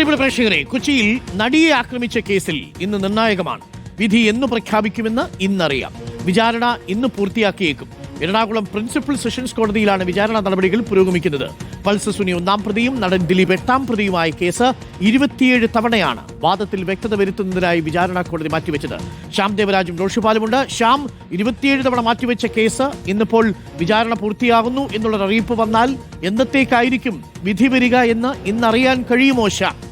പ്രിയപ്പെട്ട പ്രേക്ഷകരെ കൊച്ചിയിൽ നടിയെ ആക്രമിച്ച കേസിൽ ഇന്ന് നിർണായകമാണ്. വിധി എന്ന് പ്രഖ്യാപിക്കുമെന്ന് ഇന്നറിയാം. വിചാരണ ഇന്ന് പൂർത്തിയാക്കിയേക്കും. എറണാകുളം പ്രിൻസിപ്പൽ സെഷൻസ് കോടതിയിലാണ് വിചാരണ നടപടികൾ പുരോഗമിക്കുന്നത്. പൾസ് സുനി ഒന്നാം പ്രതിയും നടൻ ദിലീപ് എട്ടാം പ്രതിയുമായ കേസ് ഇരുപത്തിയേഴ് തവണയാണ് വാദത്തിൽ വ്യക്തത വരുത്തുന്നതിനായി വിചാരണ കോടതി മാറ്റിവെച്ചത്. ശ്യാം ദേവരാജും റോഷിപാലുമുണ്ട് ശ്യാം ഇരുപത്തിയേഴ് തവണ മാറ്റിവെച്ച കേസ് ഇന്നിപ്പോൾ വിചാരണ പൂർത്തിയാകുന്നു എന്നുള്ള അറിയിപ്പ് വന്നാൽ എന്നത്തേക്കായിരിക്കും വിധി വരിക എന്ന് ഇന്നറിയാൻ കഴിയുമോ ശ്യാം?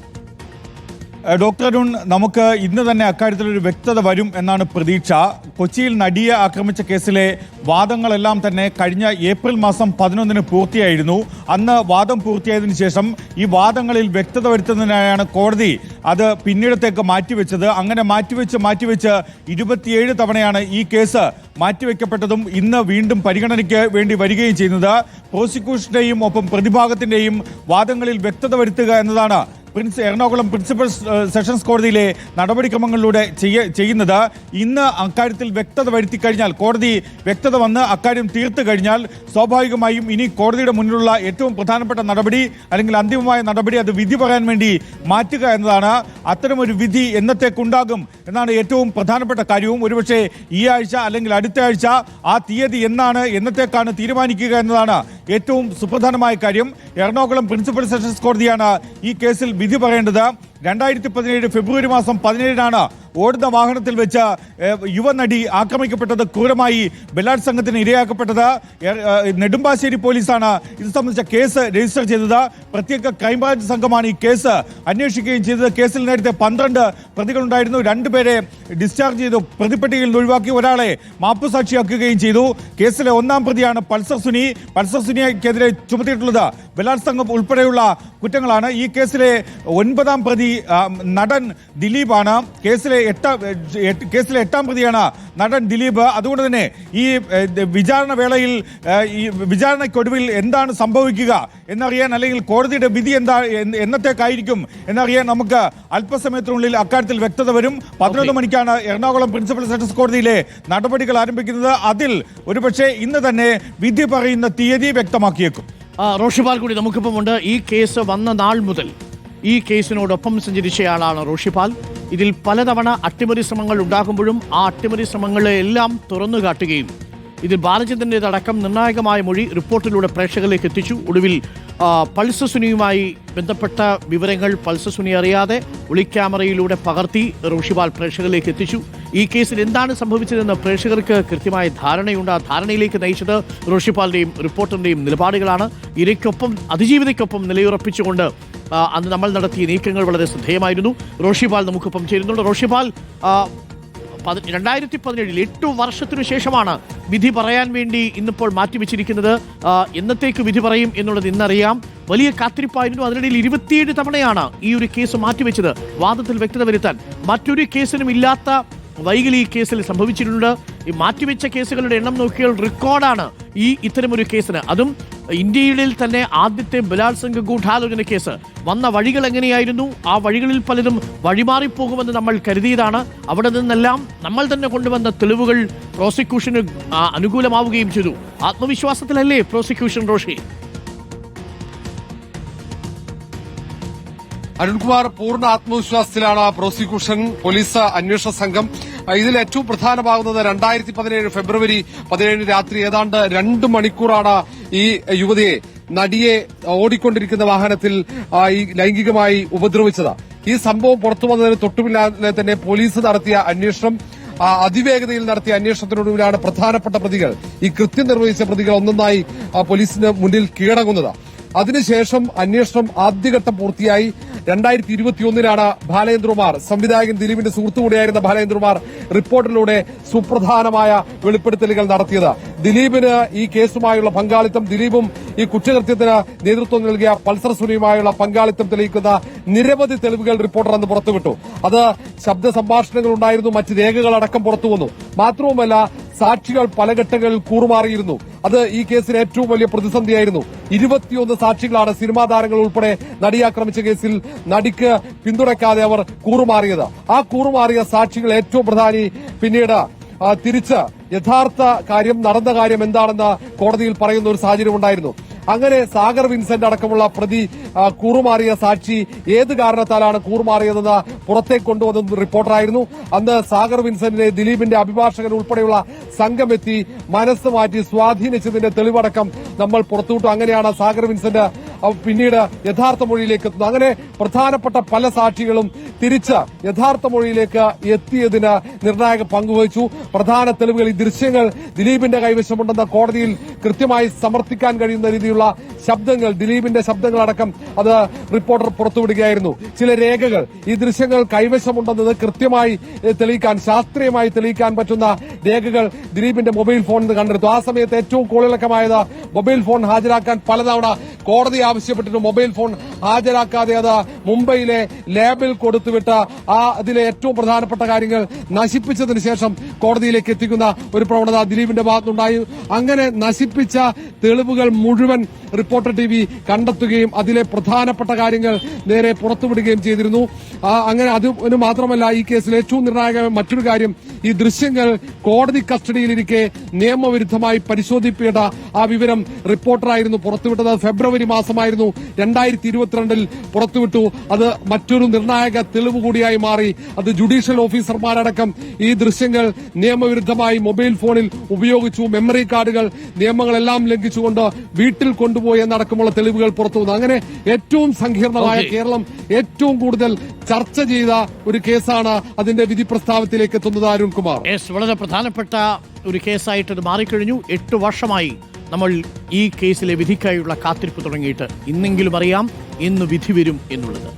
ഡോക്ടർ അരുൺ നമുക്ക് ഇന്ന് തന്നെ അക്കാര്യത്തിൽ ഒരു വ്യക്തത വരും എന്നാണ് പ്രതീക്ഷ. കൊച്ചിയിൽ നടിയെ ആക്രമിച്ച കേസിലെ വാദങ്ങളെല്ലാം തന്നെ കഴിഞ്ഞ ഏപ്രിൽ മാസം പതിനൊന്നിന് പൂർത്തിയായിരുന്നു. അന്ന് വാദം പൂർത്തിയായതിനു ശേഷം ഈ വാദങ്ങളിൽ വ്യക്തത വരുത്തുന്നതിനായാണ് കോടതി അത് പിന്നീടത്തേക്ക് മാറ്റിവെച്ചത്. അങ്ങനെ മാറ്റിവെച്ച് മാറ്റിവെച്ച് ഇരുപത്തിയേഴ് തവണയാണ് ഈ കേസ് മാറ്റിവെക്കപ്പെട്ടതും ഇന്ന് വീണ്ടും പരിഗണനയ്ക്ക് വേണ്ടി വരികയും ചെയ്യുന്നത്. പ്രോസിക്യൂഷന്റെയും ഒപ്പം പ്രതിഭാഗത്തിന്റെയും വാദങ്ങളിൽ വ്യക്തത വരുത്തുക എന്നതാണ് പ്രിൻസ് എറണാകുളം പ്രിൻസിപ്പൽ സെഷൻസ് കോടതിയിലെ നടപടിക്രമങ്ങളിലൂടെ ചെയ്യ ചെയ്യുന്നത് ഇന്ന് അക്കാര്യത്തിൽ വ്യക്തത വരുത്തി കഴിഞ്ഞാൽ കോടതി വ്യക്തത വന്ന് അക്കാര്യം തീർത്തു കഴിഞ്ഞാൽ സ്വാഭാവികമായും ഇനി കോടതിയുടെ മുന്നിലുള്ള ഏറ്റവും പ്രധാനപ്പെട്ട നടപടി അല്ലെങ്കിൽ അന്തിമമായ നടപടി അത് വിധി പറയാൻ വേണ്ടി മാറ്റുക എന്നതാണ് അത്തരമൊരു വിധി എന്നത്തേക്കുണ്ടാകും എന്നാണ് ഏറ്റവും പ്രധാനപ്പെട്ട കാര്യവും. ഒരുപക്ഷെ ഈ ആഴ്ച അല്ലെങ്കിൽ അടുത്ത ആഴ്ച ആ തീയതി എന്നാണ് എന്നത്തേക്കാണ് തീരുമാനിക്കുക എന്നതാണ് ഏറ്റവും സുപ്രധാനമായ കാര്യം. എറണാകുളം പ്രിൻസിപ്പൽ സെഷൻസ് കോടതിയാണ് ഈ കേസിൽ വിധി പറയേണ്ടത് രണ്ടായിരത്തി പതിനേഴ് ഫെബ്രുവരി മാസം പതിനേഴിനാണ്. ഓടുന്ന വാഹനത്തിൽ വെച്ച് യുവനടി ആക്രമിക്കപ്പെട്ടത് ക്രൂരമായി ബലാത്സംഗത്തിന് ഇരയാക്കപ്പെട്ടത് നെടുമ്പാശ്ശേരി പോലീസാണ്. ഇത് സംബന്ധിച്ച കേസ് രജിസ്റ്റർ ചെയ്തത്. പ്രത്യേക ക്രൈംബ്രാഞ്ച് സംഘമാണ് ഈ കേസ് അന്വേഷിക്കുകയും ചെയ്തത്. കേസിൽ നേരത്തെ പന്ത്രണ്ട് പ്രതികളുണ്ടായിരുന്നു രണ്ടുപേരെ ഡിസ്ചാർജ് ചെയ്തു. പ്രതിപ്പട്ടികയിൽ ഒഴിവാക്കി ഒരാളെ മാപ്പുസാക്ഷിയാക്കുകയും ചെയ്തു. കേസിലെ ഒന്നാം പ്രതിയാണ് പൾസർ സുനി. പൾസർ സുനിക്കെതിരെ ചുമത്തിയിട്ടുള്ളത് ബലാത്സംഗം ഉൾപ്പെടെയുള്ള കുറ്റങ്ങളാണ്. ഈ കേസിലെ ഒൻപതാം പ്രതി നടൻ ദിലീപാണ്. കേസിലെ എട്ടാം കേസിലെ എട്ടാം പ്രതിയാണ് നടൻ ദിലീപ്. അതുകൊണ്ട് തന്നെ ഈ വിചാരണ വേളയിൽ ഈ വിചാരണയ്ക്കൊടുവിൽ എന്താണ് സംഭവിക്കുക എന്നറിയാൻ അല്ലെങ്കിൽ കോടതിയുടെ വിധി എന്താ എന്നത്തേക്കായിരിക്കും എന്നറിയാൻ നമുക്ക് അല്പസമയത്തിനുള്ളിൽ അക്കാര്യത്തിൽ വ്യക്തത വരും. പതിനൊന്ന് മണിക്കാണ് എറണാകുളം പ്രിൻസിപ്പൽ സെഷൻസ് കോടതിയിലെ നടപടികൾ ആരംഭിക്കുന്നത്. അതിൽ ഒരുപക്ഷെ ഇന്ന് തന്നെ വിധി പറയുന്ന തീയതി വ്യക്തമാക്കിയേക്കും. റോഷിപാൽ കൂടി നമുക്കിപ്പം ഉണ്ട് ഈ കേസ് വന്ന നാൾ മുതൽ. ഈ കേസിനോടൊപ്പം സഞ്ചരിച്ചയാളാണ് റോഷിപാൽ. ഇതിൽ പലതവണ അട്ടിമറി ശ്രമങ്ങൾ ഉണ്ടാകുമ്പോഴും ആ അട്ടിമറി ശ്രമങ്ങളെ എല്ലാം തുറന്നു കാട്ടുകയും ഇതിൽ ബാലചന്ദ്രന്റെതടക്കം നിർണായകമായ മൊഴി റിപ്പോർട്ടിലൂടെ പ്രേക്ഷകരിലേക്ക് എത്തിച്ചു. ഒടുവിൽ പൾസസുനിയുമായി സുനിയുമായി ബന്ധപ്പെട്ട വിവരങ്ങൾ പൾസസുനി അറിയാതെ ഒളിക്യാമറയിലൂടെ പകർത്തി റോഷിപാൽ പ്രേക്ഷകരിലേക്ക് എത്തിച്ചു. ഈ കേസിൽ എന്താണ് സംഭവിച്ചതെന്ന് പ്രേക്ഷകർക്ക് കൃത്യമായ ധാരണയുണ്ട്. ആ ധാരണയിലേക്ക് നയിച്ചത് റോഷിപാലിന്റെയും റിപ്പോർട്ടറിന്റെയും നിലപാടുകളാണ്. ഇരയ്ക്കൊപ്പം അതിജീവിതയ്ക്കൊപ്പം നിലയുറപ്പിച്ചുകൊണ്ട് അന്ന് നമ്മൾ നടത്തിയ നീക്കങ്ങൾ വളരെ ശ്രദ്ധേയമായിരുന്നു. റോഷിപാൽ നമുക്കൊപ്പം ചേരുന്നുണ്ട്. റോഷിപാൽ രണ്ടായിരത്തി പതിനേഴിൽ എട്ടു വർഷത്തിനു ശേഷമാണ് വിധി പറയാൻ വേണ്ടി ഇന്നിപ്പോൾ മാറ്റിവെച്ചിരിക്കുന്നത്. എന്നത്തേക്ക് വിധി പറയും എന്നുള്ളത് ഇന്നറിയാം. വലിയ കാത്തിരിപ്പായിരുന്നു. അതിനിടയിൽ ഇരുപത്തിയേഴ് തവണയാണ് ഈ ഒരു കേസ് മാറ്റിവെച്ചത്. വാദത്തിൽ വ്യക്തത വരുത്താൻ മറ്റൊരു കേസിനും ഇല്ലാത്ത വൈകൽ ഈ കേസിൽ സംഭവിച്ചിട്ടുണ്ട്. ഈ മാറ്റിവെച്ച കേസുകളുടെ എണ്ണം നോക്കിയാൽ റെക്കോർഡാണ് ഈ ഇത്തരമൊരു കേസിന്. അതും ഇന്ത്യയിൽ തന്നെ ആദ്യത്തെ ബലാത്സംഗ ഗൂഢാലോചന കേസ്. വന്ന വഴികൾ എങ്ങനെയായിരുന്നു? ആ വഴികളിൽ പലതും വഴിമാറിപ്പോകുമെന്ന് നമ്മൾ കരുതിയതാണ്. അവിടെ നിന്നെല്ലാം നമ്മൾ തന്നെ കൊണ്ടുവന്ന തെളിവുകൾ പ്രോസിക്യൂഷന് അനുകൂലമാവുകയും ചെയ്തു. ആത്മവിശ്വാസത്തിലല്ലേ പ്രോസിക്യൂഷൻ റോഷി? അരുൺകുമാർ പൂർണ ആത്മവിശ്വാസത്തിലാണ് പ്രോസിക്യൂഷൻ പോലീസ് അന്വേഷണ സംഘം. ഇതിൽ ഏറ്റവും പ്രധാനമാകുന്നത് രണ്ടായിരത്തി പതിനേഴ് ഫെബ്രുവരി പതിനേഴ് രാത്രി ഏതാണ്ട് രണ്ട് മണിക്കൂറാണ് ഈ യുവതിയെ നടിയെ ഓടിക്കൊണ്ടിരിക്കുന്ന വാഹനത്തിൽ ഈ ലൈംഗികമായി ഉപദ്രവിച്ചത്. ഈ സംഭവം പുറത്തു വന്നതിന് തൊട്ടുപിന്നാലെ തന്നെ പോലീസ് നടത്തിയ അന്വേഷണം അതിവേഗതയിൽ നടത്തിയ അന്വേഷണത്തിനൊടുവിലാണ് പ്രധാനപ്പെട്ട പ്രതികൾ ഈ കൃത്യം നിർവഹിച്ച പ്രതികൾ ഒന്നൊന്നായി പോലീസിന് മുന്നിൽ കീഴടങ്ങുന്നത്. അതിനുശേഷം അന്വേഷണം ആദ്യഘട്ടം പൂർത്തിയായി. രണ്ടായിരത്തി ഇരുപത്തിയൊന്നിലാണ് ബാലേന്ദ്രകുമാർ സംവിധായകൻ ദിലീപിന്റെ സുഹൃത്തു കൂടിയായിരുന്ന ബാലേന്ദ്രകുമാർ റിപ്പോർട്ടിലൂടെ സുപ്രധാനമായ വെളിപ്പെടുത്തലുകൾ നടത്തിയത്. ദിലീപിന് ഈ കേസുമായുള്ള പങ്കാളിത്തം ദിലീപും ഈ കുറ്റകൃത്യത്തിന് നേതൃത്വം നൽകിയ പൾസർ സുനിയുമായുള്ള പങ്കാളിത്തം തെളിയിക്കുന്ന നിരവധി തെളിവുകൾ റിപ്പോർട്ടർ അന്ന് പുറത്തുവിട്ടു. അത് ശബ്ദ സംഭാഷണങ്ങൾ ഉണ്ടായിരുന്നു മറ്റ് രേഖകൾ അടക്കം പുറത്തുവന്നു. മാത്രവുമല്ല സാക്ഷികൾ പല ഘട്ടങ്ങളിൽ കൂറുമാറിയിരുന്നു. അത് ഈ കേസിന് ഏറ്റവും വലിയ പ്രതിസന്ധിയായിരുന്നു. ഇരുപത്തിയൊന്ന് സാക്ഷികളാണ് സിനിമാ താരങ്ങൾ ഉൾപ്പെടെ നടി ആക്രമിച്ച കേസിൽ നടിക്ക് പിന്തുണയ്ക്കാതെ അവർ കൂറുമാറിയത്. ആ കൂറുമാറിയ സാക്ഷികൾ ഏറ്റവും പ്രധാനി. പിന്നീട് തിരിച്ച് യഥാർത്ഥ കാര്യം നടന്ന കാര്യം എന്താണെന്ന് കോടതിയിൽ പറയുന്ന ഒരു സാഹചര്യം ഉണ്ടായിരുന്നു അങ്ങനെ സാഗർ വിൻസെന്റ് അടക്കമുള്ള പ്രതി കൂറുമാറിയ സാക്ഷി ഏത് കാരണത്താലാണ് കൂറുമാറിയതെന്ന് പുറത്തേക്ക് കൊണ്ടുവന്ന റിപ്പോർട്ടറായിരുന്നു. അന്ന് സാഗർ വിൻസെന്റിനെ ദിലീപിന്റെ അഭിഭാഷകൻ ഉൾപ്പെടെയുള്ള സംഘമെത്തി മനസ്സ് മാറ്റി സ്വാധീനിച്ചതിന്റെ തെളിവടക്കം നമ്മൾ പുറത്തുവിട്ടു. അങ്ങനെയാണ് സാഗർ വിൻസെന്റ് പിന്നീട് യഥാർത്ഥ മൊഴിയിലേക്ക് എത്തുന്നത് അങ്ങനെ പ്രധാനപ്പെട്ട പല സാക്ഷികളും തിരിച്ച് യഥാർത്ഥ മൊഴിയിലേക്ക് എത്തിയതിന് നിർണായക പങ്കുവഹിച്ചു പ്രധാന തെളിവുകൾ ഈ ദൃശ്യങ്ങൾ ദിലീപിന്റെ കൈവശമുണ്ടെന്ന കോടതിയിൽ കൃത്യമായി സമർത്ഥിക്കാൻ കഴിയുന്ന രീതിയിലുള്ള ശബ്ദങ്ങൾ ദിലീപിന്റെ ശബ്ദങ്ങളടക്കം അത് റിപ്പോർട്ടർ പുറത്തുവിടുകയായിരുന്നു. ചില രേഖകൾ ഈ ദൃശ്യങ്ങൾ കൈവശമുണ്ടെന്നത് കൃത്യമായി തെളിയിക്കാൻ ശാസ്ത്രീയമായി തെളിയിക്കാൻ പറ്റുന്ന രേഖകൾ ദിലീപിന്റെ മൊബൈൽ ഫോണിൽ നിന്ന് കണ്ടെടുത്തു. ആ സമയത്ത് ഏറ്റവും കോളിളക്കമായത് മൊബൈൽ ഫോൺ ഹാജരാക്കാൻ പലതവണ കോടതി ആവശ്യപ്പെട്ടിട്ട് മൊബൈൽ ഫോൺ ഹാജരാക്കാതെ അത് മുംബൈയിലെ ലാബിൽ കൊടുത്തുവിട്ട് ആ അതിലെ ഏറ്റവും പ്രധാനപ്പെട്ട കാര്യങ്ങൾ നശിപ്പിച്ചതിന് ശേഷം കോടതിയിലേക്ക് എത്തിക്കുന്ന ഒരു പ്രവണത ദിലീപിന്റെ ഭാഗത്തുണ്ടായി. അങ്ങനെ നശിപ്പിച്ച തെളിവുകൾ മുഴുവൻ റിപ്പോർട്ടർ ടി വി കണ്ടെത്തുകയും അതിലെ പ്രധാനപ്പെട്ട കാര്യങ്ങൾ നേരെ പുറത്തുവിടുകയും ചെയ്തിരുന്നു. അങ്ങനെ അത് മാത്രമല്ല ഈ കേസിൽ ഏറ്റവും നിർണായകമായ മറ്റൊരു കാര്യം ഈ ദൃശ്യങ്ങൾ കോടതി കസ്റ്റഡിയിലിരിക്കെ നിയമവിരുദ്ധമായി പരിശോധിപ്പിക്കേണ്ട ആ വിവരം റിപ്പോർട്ടറായിരുന്നു പുറത്തുവിട്ടത്. ഫെബ്രുവരി മാസമായിരുന്നു. രണ്ടായിരത്തി ഇരുപത്തിരണ്ടിൽ പുറത്തുവിട്ടു. അത് മറ്റൊരു നിർണായക തെളിവ് കൂടിയായി മാറി. അത് ജുഡീഷ്യൽ ഓഫീസർമാരടക്കം ഈ ദൃശ്യങ്ങൾ നിയമവിരുദ്ധമായി മൊബൈൽ ഫോണിൽ ഉപയോഗിച്ചു. മെമ്മറി കാർഡുകൾ നിയമങ്ങളെല്ലാം ലംഘിച്ചുകൊണ്ട് വീട്ടിൽ കൊണ്ടുപോയി എന്നടക്കമുള്ള തെളിവുകൾ പുറത്തു വന്നു. അങ്ങനെ ഏറ്റവും സങ്കീർണമായ കേരളം ഏറ്റവും കൂടുതൽ ചർച്ച ചെയ്ത ഒരു കേസാണ് അതിന്റെ വിധി പ്രസ്താവത്തിലേക്ക് എത്തുന്നത് അരുൺകുമാർ വളരെ പ്രധാനപ്പെട്ട ഒരു കേസായിട്ട് ഇത് മാറിക്കഴിഞ്ഞു. എട്ട് വർഷമായി നമ്മൾ ഈ കേസിലെ വിധിക്കായുള്ള കാത്തിരിപ്പ് തുടങ്ങിയിട്ട് ഇന്നെങ്കിലും അറിയാം ഇന്ന് വിധി വരും എന്നുള്ളത്.